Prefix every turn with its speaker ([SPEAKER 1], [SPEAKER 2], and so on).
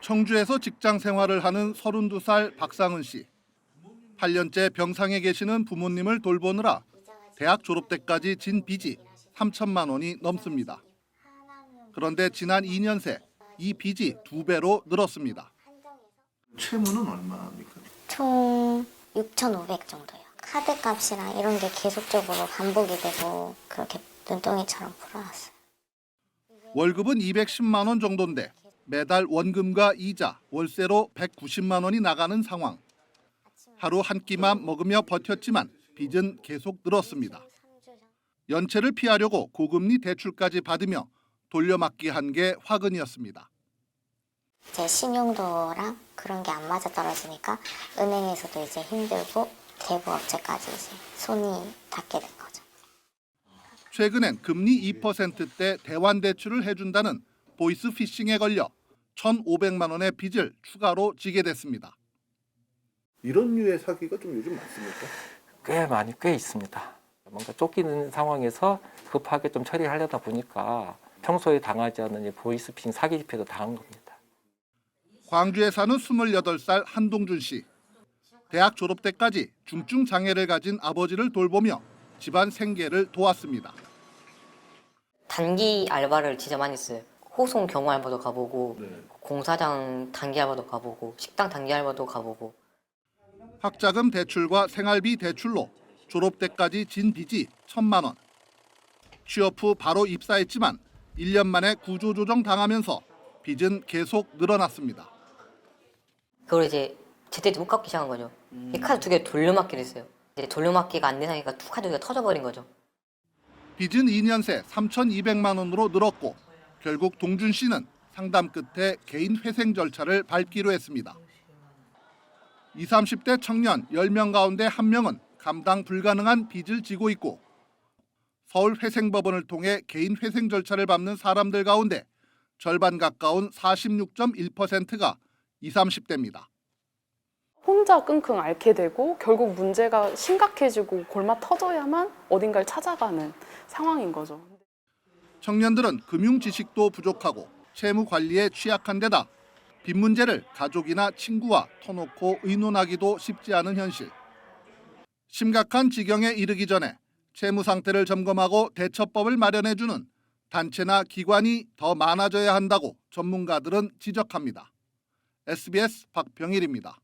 [SPEAKER 1] 청주에서 직장 생활을 하는 32살 박상은 씨. 8년째 병상에 계시는 부모님을 돌보느라 대학 졸업 때까지 진 빚이 3천만 원이 넘습니다. 그런데 지난 2년 새 이 빚이 두 배로 늘었습니다.
[SPEAKER 2] 채무는 얼마입니까?
[SPEAKER 3] 총 6,500 정도요. 카드 값이랑 이런 게 계속적으로 반복이 되고 그렇게 눈덩이처럼 불어났어요.
[SPEAKER 1] 월급은 210만 원 정도인데 매달 원금과 이자, 월세로 190만 원이 나가는 상황. 하루 한 끼만 먹으며 버텼지만 빚은 계속 늘었습니다. 연체를 피하려고 고금리 대출까지 받으며 돌려막기 한 게 화근이었습니다.
[SPEAKER 3] 제 신용도랑 그런 게 안 맞아 떨어지니까 은행에서도 이제 힘들고 대부업체까지 이제 손이 닿게 된 거죠.
[SPEAKER 1] 최근엔 금리 2%대 대환 대출을 해준다는 보이스 피싱에 걸려 1,500만 원의 빚을 추가로 지게 됐습니다.
[SPEAKER 2] 이런 류의 사기가 좀 요즘 많습니까?
[SPEAKER 4] 꽤 많이 꽤 있습니다. 뭔가 쫓기는 상황에서 급하게 좀 처리하려다 보니까 평소에 당하지 않는 이 보이스피싱 사기 집회도 당한 겁니다.
[SPEAKER 1] 광주에 사는 28살 한동준 씨. 대학 졸업 때까지 중증 장애를 가진 아버지를 돌보며 집안 생계를 도왔습니다.
[SPEAKER 5] 단기 알바를 진짜 많이 했어요. 호송 경호 알바도 가보고
[SPEAKER 2] 네.
[SPEAKER 5] 공사장 단기 알바도 가보고 식당 단기 알바도 가보고
[SPEAKER 1] 학자금 대출과 생활비 대출로 졸업 때까지 진 빚이 천만 원. 취업 후 바로 입사했지만 1년 만에 구조조정 당하면서 빚은 계속 늘어났습니다.
[SPEAKER 5] 그걸 이제 제때 못 갚기 시작한 거죠. 이 카드 두 개 돌려막기를 했어요. 이제 돌려막기가 안 되니까 두 카드 가 터져버린 거죠.
[SPEAKER 1] 빚은 2년 새 3,200만 원으로 늘었고 결국 동준 씨는 상담 끝에 개인 회생 절차를 밟기로 했습니다. 20, 30대 청년 10명 가운데 1명은 감당 불가능한 빚을 지고 있고 서울회생법원을 통해 개인 회생 절차를 밟는 사람들 가운데 절반 가까운 46.1%가 20, 30대입니다.
[SPEAKER 6] 혼자 끙끙 앓게 되고 결국 문제가 심각해지고 골마 터져야만 어딘가를 찾아가는 상황인 거죠.
[SPEAKER 1] 청년들은 금융 지식도 부족하고 채무 관리에 취약한 데다 빚 문제를 가족이나 친구와 터놓고 의논하기도 쉽지 않은 현실. 심각한 지경에 이르기 전에 채무 상태를 점검하고 대처법을 마련해 주는 단체나 기관이 더 많아져야 한다고 전문가들은 지적합니다. SBS 박병일입니다.